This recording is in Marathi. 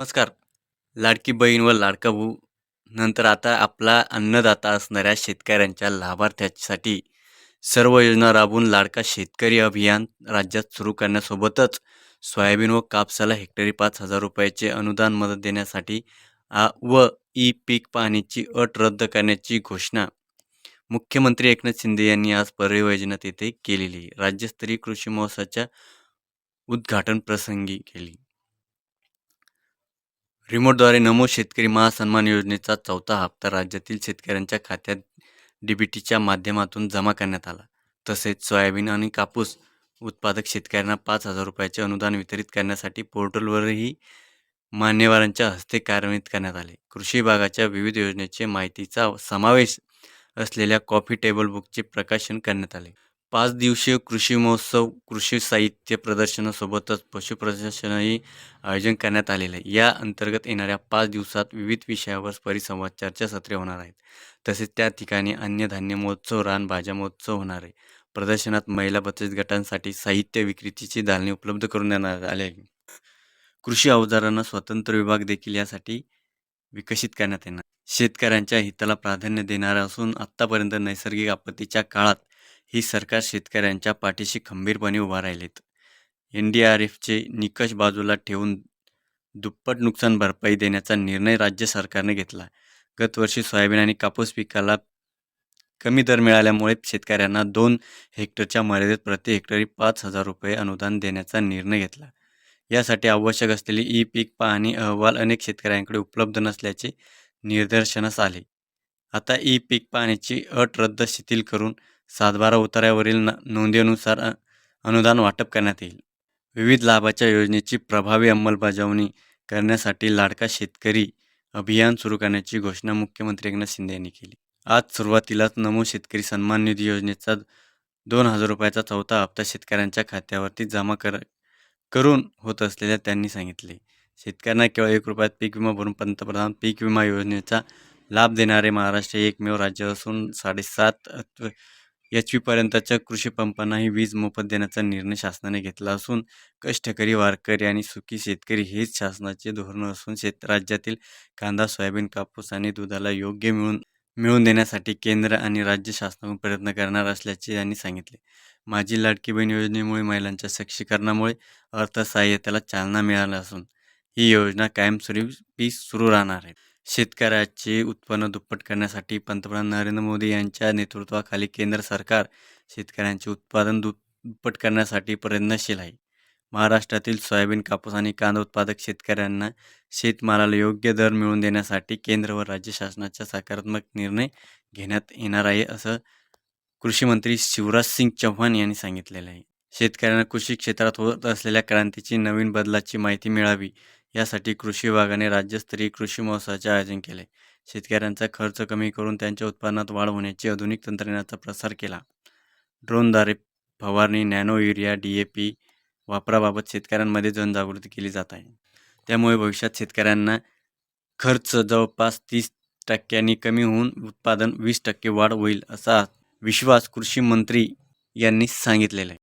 नमस्कार. लाडकी बहीण व लाडका भाऊ नंतर आता आपला अन्नदाता असणाऱ्या शेतकऱ्यांच्या लाभार्थ्यासाठी सर्व योजना राबवून लाडका शेतकरी अभियान राज्यात सुरू करण्यासोबतच सोयाबीन व कापसाला हेक्टरी पाच हजार रुपयाचे अनुदान मदत देण्यासाठी आ- व ई पीक पाहणीची अट रद्द करण्याची घोषणा मुख्यमंत्री एकनाथ शिंदे यांनी आज परियोजनात येथे केलेली. राज्यस्तरीय कृषी महोत्सवाच्या उद्घाटन प्रसंगी केली. रिमोटद्वारे नमो शेतकरी महासन्मान योजनेचा चौथा हप्ता राज्यातील शेतकऱ्यांच्या खात्यात डीबीटीच्या माध्यमातून जमा करण्यात आला. तसेच सोयाबीन आणि कापूस उत्पादक शेतकऱ्यांना पाच हजार रुपयाचे अनुदान वितरित करण्यासाठी पोर्टलवरही मान्यवरांच्या हस्ते कार्यान्वित करण्यात आले. कृषी विभागाच्या विविध योजनेचे माहितीचा समावेश असलेल्या कॉफी टेबल बुकचे प्रकाशन करण्यात आले. पाच दिवसीय कृषी महोत्सव कृषी साहित्य प्रदर्शनासोबतच पशु प्रदर्शनही आयोजन करण्यात आलेलं आहे. या अंतर्गत येणाऱ्या पाच दिवसात विविध विषयावर परिसंवाद चर्चासत्रे होणार आहेत. तसेच त्या ठिकाणी अन्नधान्य महोत्सव रान भाज्या महोत्सव होणार आहे. प्रदर्शनात महिला बचत गटांसाठी साहित्य विक्रीची दालने उपलब्ध करून देण्यात आले आहे कृषी अवजारांना स्वतंत्र विभाग देखील यासाठी विकसित करण्यात येणार शेतकऱ्यांच्या हिताला प्राधान्य देणारा असून आत्तापर्यंत नैसर्गिक आपत्तीच्या काळात ही सरकार शेतकऱ्यांच्या पाठीशी खंबीरपणे उभा राहिलेत. एन डी आर एफचे निकष बाजूला ठेवून दुप्पट नुकसान भरपाई देण्याचा निर्णय राज्य सरकारने घेतला. गतवर्षी सोयाबीन आणि कापूस पिकाला कमी दर मिळाल्यामुळे शेतकऱ्यांना दोन हेक्टरच्या मर्यादेत प्रति हेक्टरी पाच हजार रुपये अनुदान देण्याचा निर्णय घेतला. यासाठी आवश्यक असलेली ई पीक पाहणी अहवाल अनेक शेतकऱ्यांकडे उपलब्ध नसल्याचे निदर्शनास आले. आता ई पीक पाहणीची अट रद्द शिथिल करून सातबारा उतार्यावरील न- नोंदीनुसार अनुदान वाटप करण्यात येईल. विविध लाभाच्या योजनेची प्रभावी अंमलबजावणी करण्यासाठी लाडका शेतकरी अभियान सुरू करण्याची घोषणा मुख्यमंत्री एकनाथ शिंदे यांनी केली. आज सुरुवातीलाच नमो शेतकरी सन्मान निधी योजनेचा दोन हजार रुपयाचा चौथा हप्ता शेतकऱ्यांच्या खात्यावरती जमा कर करून होत असलेल्या त्यांनी सांगितले. शेतकऱ्यांना केवळ एक रुपयात पीक विमा भरून पंतप्रधान पीक विमा योजनेचा लाभ देणारे महाराष्ट्र एकमेव राज्य असून साडेसात एच पीपर्यंतच्या कृषीपंपांनाही वीज मोफत देण्याचा निर्णय शासनाने घेतला असून कष्टकरी वारकरी आणि सुखी शेतकरी हेच शासनाचे धोरण असून शेत राज्यातील कांदा सोयाबीन कापूस आणि दुधाला योग्य मिळून मिळवून देण्यासाठी केंद्र आणि राज्य शासनाकडून प्रयत्न करणार असल्याचे त्यांनी सांगितले. माझी लाडकी बहीण योजनेमुळे महिलांच्या सक्षमीकरणामुळे अर्थसहाय्यतेला चालना मिळाला असून ही योजना कायमस्वरूपी सुरू राहणार आहे. शेतकऱ्याचे उत्पन्न दुप्पट करण्यासाठी पंतप्रधान नरेंद्र मोदी यांच्या नेतृत्वाखाली केंद्र सरकार शेतकऱ्यांचे उत्पादन दुप्पट करण्यासाठी प्रयत्नशील आहे. महाराष्ट्रातील सोयाबीन कापूस आणि कांदा उत्पादक शेतकऱ्यांना शेतमालाला योग्य दर मिळवून देण्यासाठी केंद्र व राज्य शासनाच्या सकारात्मक निर्णय घेण्यात येणार आहे असं कृषी मंत्री शिवराज सिंग चौहान यांनी सांगितलेलं आहे. शेतकऱ्यांना कृषी क्षेत्रात होत असलेल्या क्रांतीची नवीन बदलाची माहिती मिळावी यासाठी कृषी विभागाने राज्यस्तरीय कृषी महोत्सवाचे आयोजन केले. शेतकऱ्यांचा खर्च कमी करून त्यांच्या उत्पादनात वाढ होण्याची आधुनिक तंत्रज्ञानाचा प्रसार केला. ड्रोनद्वारे फवारणी nano urea D A P वापराबाबत शेतकऱ्यांमध्ये जनजागृती केली जात आहे. त्यामुळे भविष्यात शेतकऱ्यांना खर्च जवळपास तीस टक्क्यांनी कमी होऊन उत्पादन वीस टक्के वाढ होईल असा विश्वास कृषी मंत्री यांनी सांगितलेला आहे.